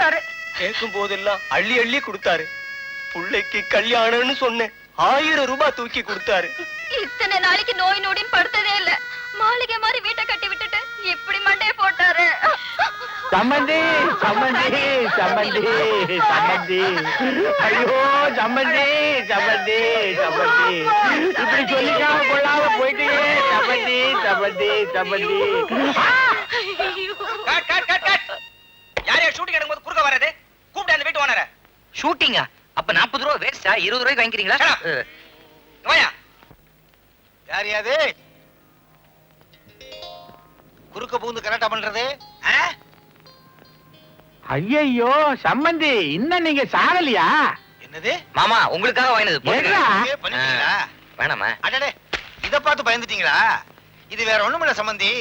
கொடுத்தாரு. கேட்கும் போதெல்லாம் அள்ளி அள்ளி கொடுத்தாரு. புள்ளைக்கு கல்யாணம்னு சொன்னேன் ஆயிரம் ரூபாய் தூக்கி கொடுத்தாரு. இத்தனை நாளைக்கு நோய் நொடின்னு படுத்ததே இல்ல. மாளிகை மாதிரி வீட்டை கட்டி விட்டுட்டு இப்படி மண்டைய போட்டாரு. சம்மந்தி சம்மந்தி சம்மந்தி சம்மந்தி ஐயோ சம்மந்தி சம்மந்தி சம்மந்தி இப்படி சொல்லிக்காம கொள்ளாம போயிட்டீங்க சம்மந்தி சம்மந்தி சம்மந்தி கட் கட் கட் கட் யார் ஷூட்டிங் எடுக்கும்போது குறுக்க வராது கூப்பிட்டு அந்த வீட்டு ஓனர ஷூட்டிங்கா அப்ப நாற்பது ரூபா வேஸ்டா இருபது ரூபாய்க்கு வாங்கிக்கிறீங்களா? Shut up. வாயா. யார் யாது? குறுக்க பூந்து கரெக்டா பண்றது? இன்னும் நீங்க சாகலையா? என்னது? மாமா உங்களுக்காக வாங்கினது வேணாமா அடடே இத பார்த்து பயந்துட்டீங்களா? இது வேற ஒண்ணுமில்ல சம்பந்தி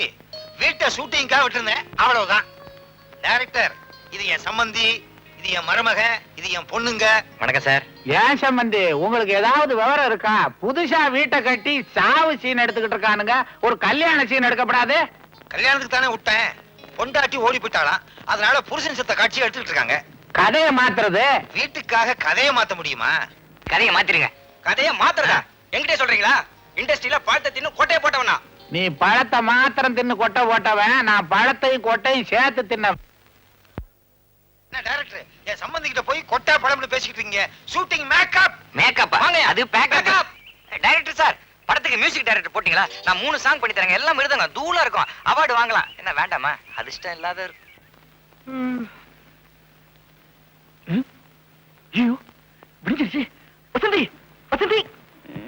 வீட்டை ஷூட்டிங்காக விட்டுருந்தேன். அவ்வளவுதான். டைரக்டர் இது என் சம்பந்தி இது என் மருமக இது என் பொண்ணுங்க. வணக்கம் சார். ஏன் சம்மந்தி உங்களுக்கு ஏதாவது விவரம் இருக்கா? புதுசா வீட்டை கட்டி சாவு சீன் எடுத்துக்கிட்டு இருக்கானுங்க. ஒரு கல்யாண சீன் எடுக்கப்படாது. கல்யாணத்துக்கு தானே விட்டேன். பொண்டாட்டி ஓடி போயிட்டாளாம் அதனால புருஷன் செத்த காட்சி எடுத்துட்டு இருக்காங்க. கதையை மாத்துறது. வீட்டுக்காக கதையை மாத்த முடியுமா? கதையை மாத்திருங்க. கதையை மாத்துறதா? என்கிட்ட சொல்றீங்களா? இண்டஸ்ட்ரியில பழத்தை தின்னு கொட்டையை போட்டவனா? நீ பழத்தை மாத்திரம் தின்னு கொட்டை போட்டவன். நான் பழத்தையும் கொட்டையும் சேர்த்து தின்ன என்ன டைரக்டர் என் சம்பந்தி கிட்ட போய் கொட்டை பழம்னு பேசிக்கிட்டு இருக்கீங்க. ஷூட்டிங் மேக்கப் மேக்கப் வாங்க. அது பேக்கப். டைரக்டர் சார் படத்துக்கு மியூசிக் டைரக்டர் போட்டீங்களா? நான் மூணு சாங் பண்ணி தரேங்க. எல்லாம் மிருதங்க தூளா இருக்கும். அவார்டு வாங்கலாம். என்ன வேண்டாமா? அதிர்ஷ்டம் இல்லாத இருக்கு ஐயோ விடிஞ்சிருச்சு. வசந்தி வசந்தி.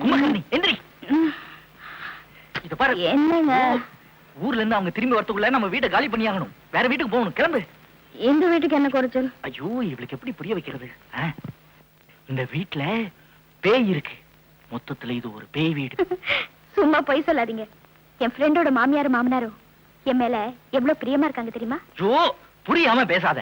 கும்பகர்ணி எந்திரி. இத பாரு. என்னங்க? ஊர்ல இருந்து அவங்க திரும்பி வரதுக்குள்ள நம்ம வீட்டை காலி பண்ணி ஆகணும் வேற வீட்டுக்கு போகணும். கிளம்பு. இந்த வீட்டுக்கு என்ன குறைச்சல்? ஐயோ இவளுக்கு எப்படி புரிய வைக்கிறது? இந்த வீட்ல பேய் இருக்கு. மொத்தத்துல இது ஒரு பேய் வீடு. சும்மா பொய் சொல்லாதீங்க. என் ஃப்ரெண்டோட மாமியார் மாமனாரும் என் மேல எவ்வளவு பிரியமா இருக்காங்க தெரியுமா? ஐயோ புரியாம பேசாத.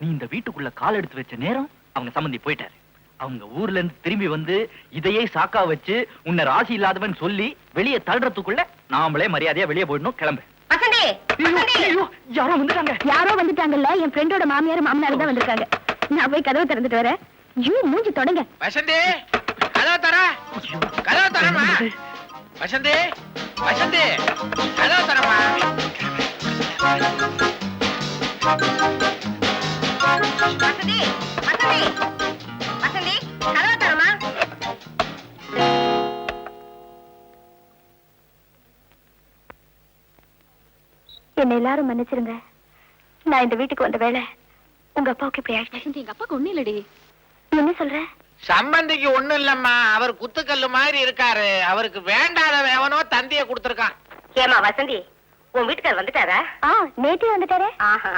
நீ இந்த வீட்டுக்குள்ள கால் எடுத்து வச்ச நேரம் அவங்க சம்பந்தி போயிட்டாரு. அவங்க ஊர்ல இருந்து திரும்பி வந்து இதையே சாக்கா வச்சு உன்னை ராசி இல்லாதவன் சொல்லி வெளியே தள்ளுறதுக்குள்ள நாமளே மரியாதையா வெளியே போயிடணும் கிளம்பு. வசந்தி யாரோ வந்துட்டாங்க. யாரோ வந்துட்டாங்கல்ல? என் ஃப்ரெண்டோட மாமியார் மாமனார் தான் வந்திருக்காங்க. நான் போய் கதவை திறந்துட்டு வரேன். ஐயோ மூஞ்சி தொடங்க. வசந்தி கதவை தர. கதவை தரமா வசந்தி வசந்தி கதவை தரமா வசந்தி வசந்தி வசந்தி கதவை என்ன எல்லாரும் மன்னிச்சிருங்க. நான் இந்த வீட்டுக்கு வந்த வேலை உங்க அப்பாவுக்கு இப்படி ஆயிடுச்சு. எங்க அப்பாவுக்கு ஒண்ணு இல்லடி. என்ன சொல்ற? சம்பந்திக்கு ஒண்ணும் இல்லம்மா. அவர் குத்துக்கல்லு மாதிரி இருக்காரு. அவருக்கு வேண்டாதவன் எவனோ தந்திய கொடுத்திருக்கான். ஏமா வசந்தி உன் வீட்டுக்கார் வந்துட்டாரா? ஆ நேற்றே வந்துட்டாரே.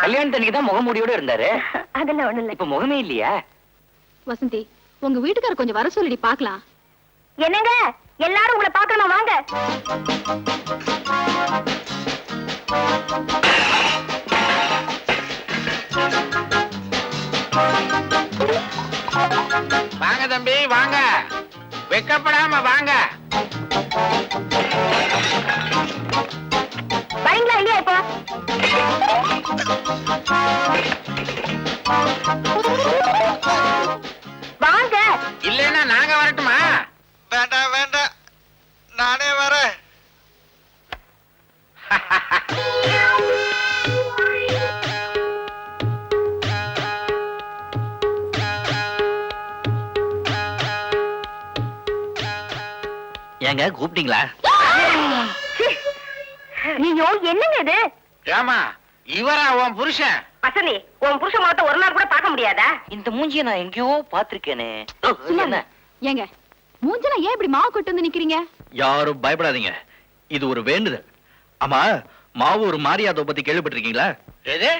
கல்யாணத்தன்னைக்கு தான் முகமூடியோட இருந்தாரு. அதெல்லாம் ஒண்ணு இல்ல. இப்ப முகமே இல்லையா? வசந்தி உங்க வீட்டுக்கார கொஞ்சம் வர சொல்லிடி பாக்கலாம் என்னங்க? எல்லாரும் உங்களை பார்க்கணுமா? வாங்க. வாங்க தம்பி வாங்க. வெக்கப்படாம வாங்க. வரீங்களா இல்லையா இப்போ? ஏங்க கூப்பிட்டீங்களா? ஐயோ என்னங்க இது? ஏமா இவரா உன் புருஷன்? வசந்தி உன் புருஷ முகத்தை ஒரு நாள் கூட பார்க்க முடியாதா? இந்த மூஞ்சிய நான் எங்கேயோ பாத்திருக்கேனே என்ன ஏங்க மூஞ்சல ஏன் இப்படி மாவு கொட்டு வந்து நிக்கிறீங்க? யாரும் பயப்படாதீங்க. இது ஒரு வேண்டுதல். ஆமா மாவூர் மாரியாதோ பத்தி கேள்விப்பட்டிருக்கீங்களா? எது?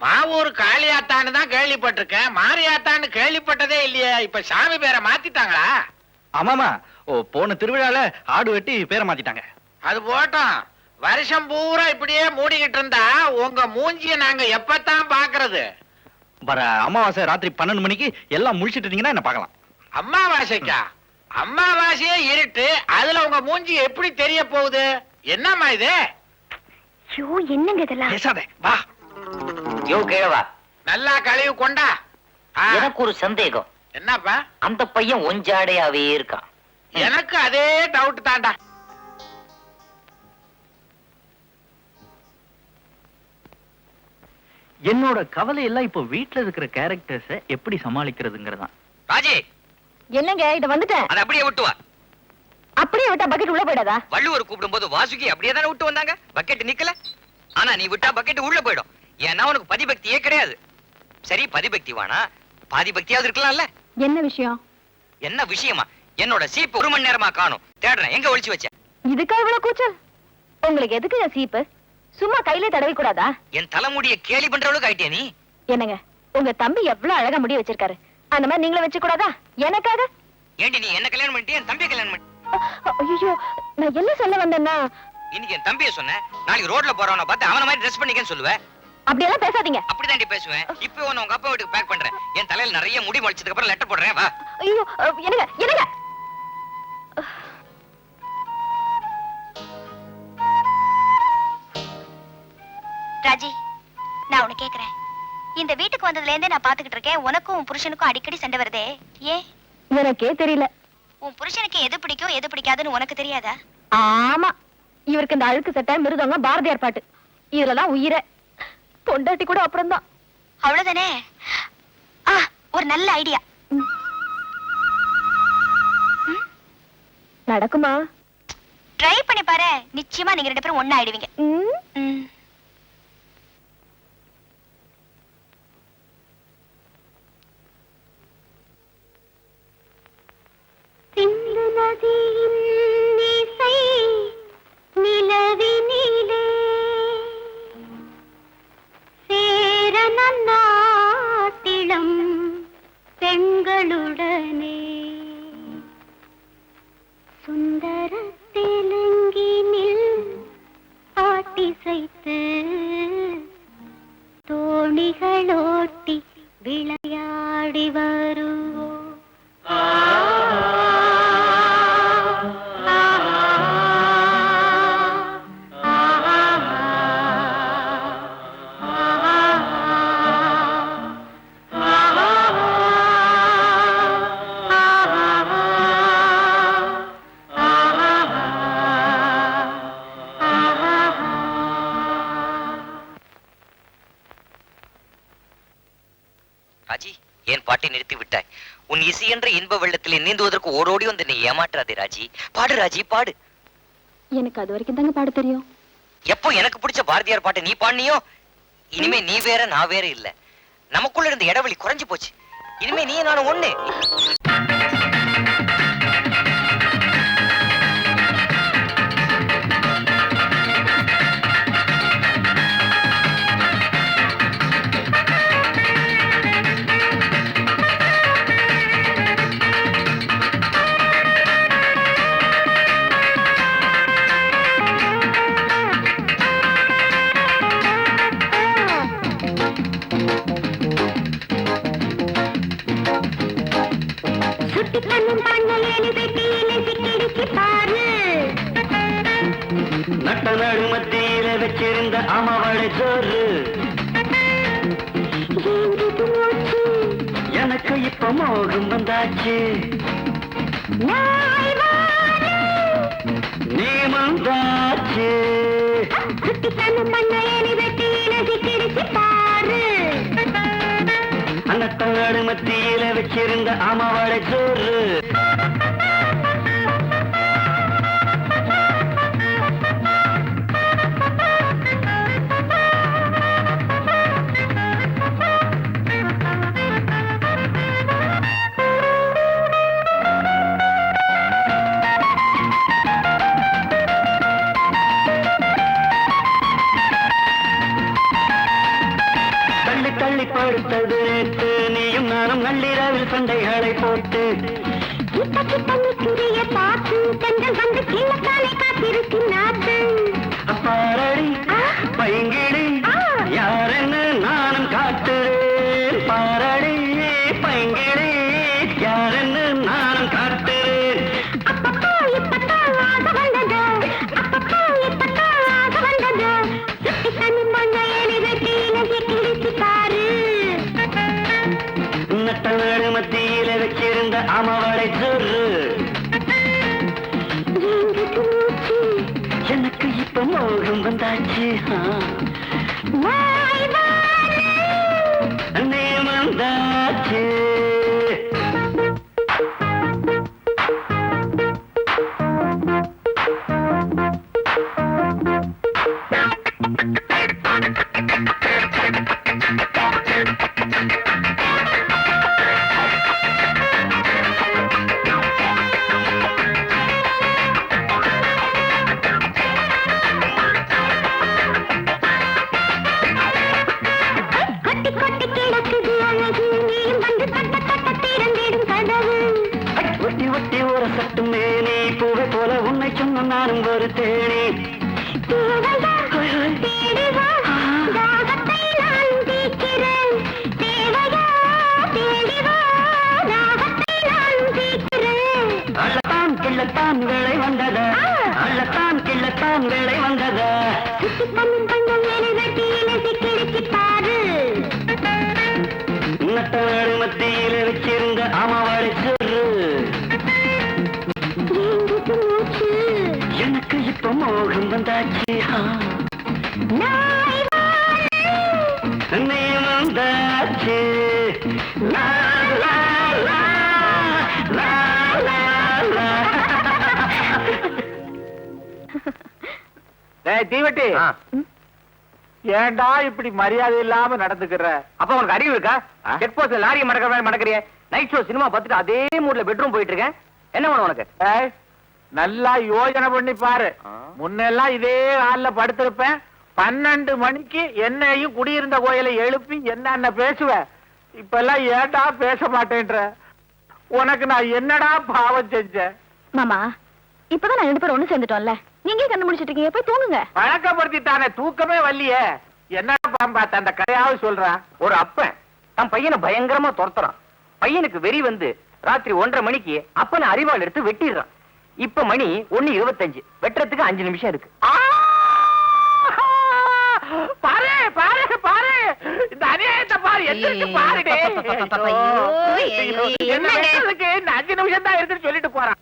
மாவூர் காளியாத்தான்னு தான் கேள்விப்பட்டிருக்கேன். மாரியாத்தான்னு கேள்விப்பட்டதே இல்லையே. இப்ப சாமி பேரை மாத்திட்டாங்களா? ஆமாமா ஓ போன திருவிழால ஆடு வெட்டி பேரை மாத்திட்டாங்க. அது போட்டோம். வருஷம் பூரா இப்படியே மூடிக்கிட்டு இருந்தா உங்க மூஞ்சிய நாங்க எப்பத்தான் பாக்குறது? வர அமாவாசை ராத்திரி பன்னெண்டு மணிக்கு எல்லாம் முடிச்சிட்டு இருந்தீங்கன்னா என்ன பார்க்கலாம்? அம்மாவாசைக்கா? அம்மாவாசையே இருட்டு. அதுல உங்க மூஞ்சி எப்படி தெரிய போகுது? என்னம்மா இது? ஐயோ என்னங்க இதெல்லாம்? பேசாதே வா. யோ கிழவா நல்லா கழுவி கொண்டா. ஆ, எனக்கு ஒரு சந்தேகம். என்னப்பா? அந்த பையன் ஒஞ்சாடையாவே இருக்கான். எனக்கு அதே டவுட் தான்டா. என்னோட கவலை எல்லாம் இப்போ வீட்ல இருக்கிற கேரக்டர்ஸ எப்படி சமாளிக்கிறதுங்கிறதான். ராஜி! என்னங்க இத வந்துட்டேன். அதை அப்படியே விட்டு வா. அப்படியே விட்டா பக்கெட் உள்ள போயிடாதா? வள்ளுவர் கூப்பிடும்போது வாசுகி அப்படியே தானே விட்டு வந்தாங்க. பக்கெட் நிக்கல. ஆனா நீ விட்டா பக்கெட் உள்ள போயிடும். ஏன்னா உனக்கு பதிபக்தியே கிடையாது. சரி பதிபக்தி வேணா பாதி பக்தியாவது இருக்கலாம்ல. என்ன விஷயம்? என்ன விஷயமா? என்னோட சீப்பு ஒரு மணி நேரமா காணும். தேடுறேன். எங்க ஒளிச்சு வச்ச? இதுக்கா இவ்வளவு கூச்சல்? உங்களுக்கு எதுக்குங்க சீப்பு? சும்மா கையில தடவி கூடாதா? என் தலைமுடிய கேலி பண்ற அளவுக்கு ஆயிட்டியா நீ? என்னங்க உங்க தம்பி எவ்வளவு அழகா முடி வச்சிருக்காரு. அந்த மாதிரி நீங்களும் வச்சு கூடாதா? எனக்காக? ஏண்டி நீ என்ன கல்யாணம் பண்ணிட்டு என் தம்பியை கல்யாணம் பண்ணி ஐயோ நான் என்ன சொல்ல வந்தேன்னா? இன்னைக்கு என் தம்பியை சொன்னேன் நாளைக்கு ரோட்ல போறவன பார்த்து அவன மாதிரி ட்ரெஸ் பண்ணிக்கன்னு சொல்லுவேன் அப்படியெல்லாம் பேசாதீங்க. அப்படிதாண்டி பேசுவேன். இப்போ உன்னை உங்க அப்பா வீட்டுக்கு பேக் பண்றேன். என் தலையில நிறைய முடி முளைச்சதுக்கு அப்புறம் லெட்டர் போடுறேன் வா. ஐயோ என்னங்க என்னங்க? ராஜி நான் உன்னை கேக்குறேன். இந்த வீட்டுக்கு வந்ததுல இருந்தே நான் பாத்துக்கிட்டு இருக்கேன். உனக்கும் உன் புருஷனுக்கும் அடிக்கடி சண்டை வருதே. ஏன் எனக்கே தெரியல. உன் புருஷனுக்கு எது பிடிக்கும் எது பிடிக்காதுன்னு உனக்கு தெரியாதா? ஆமா. இவருக்கு இந்த அழுக்கு சட்டை மிருதங்க பாரதியார் பாட்டு. இதுலதான் உயிரை. பொண்டாட்டி கூட அப்புறம்தான். அவ்வளவுதானே? ஆ ஒரு நல்ல ஐடியா. நடக்குமா? ட்ரை பண்ணி பாரு. நிச்சயமா நீங்க ரெண்டு பேரும் ஒண்ணா ஆயிடுவீங்க. சேர ஏன் பாட்டை நிறுத்தி விட்டாய் உன் இசை என்ற இன்ப வெள்ளத்திலே நீந்துவதற்கு ஓடோடி வந்து நீ ஏமாற்றாதே ராஜி. பாடு ராஜி பாடு. எனக்கு அது வரைக்கும் தாங்க பாட தெரியும். எப்போ எனக்கு பிடிச்ச பாரதியார் பாட்டு நீ பாடினியோ? இனிமே நீ வேற நான் வேற இல்ல. நமக்குள்ள இருந்த இடைவெளி குறைஞ்சு போச்சு. இனிமே நீ நானும் ஒண்ணு. நட்ட நடு மத்தியில வச்சிருந்த அமவளை சோறு. எனக்கு இப்ப மோகம் வந்தாச்சு. நீ வந்தாச்சு. நடு மத்தியில வச்சிருந்த அமவளை சோறு. படுத்தது நேத்து நீயும் நானும் நள்ளிரவில் சண்டைகளை போட்டு. பாரடி பைங்கிடி யாரென்னு நானும் காட்டுறேன். பாரடி பைங்கிடி யாரென்னு Ha இப்ப மோகம் வந்தாச்சு நீ வந்தாச்சு தீவட்டி. ஏன்டா இப்படி மரியாதை இல்லாம நடந்துக்கிற? அப்ப உனக்கு அறிவு இருக்கா? செக் போஸ்ட்ல லாரியை மடக்கிற மாதிரி மடக்கறிய. நைட் ஷோ சினிமா பார்த்துட்டு அதே மூட்ல பெட்ரூம் போயிட்டு இருக்கேன். என்ன வேணும் உனக்கு? நல்லா யோசனை பண்ணி பாரு. முன்னெல்லாம் இதே ஹால்ல படுத்திருப்பேன். பன்னெண்டு மணிக்கு என்னையும் குடியிருந்த கோயிலை எழுப்பி என்னென்ன பேசுவ? இப்ப எல்லாம் ஏன்டா பேச மாட்டேன்ற? உனக்கு நான் என்னடா பாவம் செஞ்சேன்? மாமா இப்பதான் நான் ரெண்டு பேரும் ஒண்ணு சேர்ந்துட்டோம்ல. நீங்க கண்டுபிடிச்சிட்டு இருக்கீங்க போய் தூங்குங்க. பழக்கப்படுத்திட்டானே தூக்கமே வரலையே. என்னடா பாம்பா அந்த கதையாவது சொல்றான் ஒரு அப்பன் தன் பையனை பயங்கரமா துரத்துறான். பையனுக்கு வெறி வந்து ராத்திரி ஒன்றரை மணிக்கு அப்பனை அறிவாள் எடுத்து வெட்டிடுறான். இப்ப மணி ஒண்ணு இருபத்தஞ்சு. வெட்டுறதுக்கு அஞ்சு நிமிஷம் இருக்கு! பாரு பாரு பாரு. இந்த அநியாயத்தை பாரு எந்திரிச்சு பாருடே. என்னங்க? அஞ்சு நிமிஷம் தான் இருக்குன்னு சொல்லிட்டு போறான்.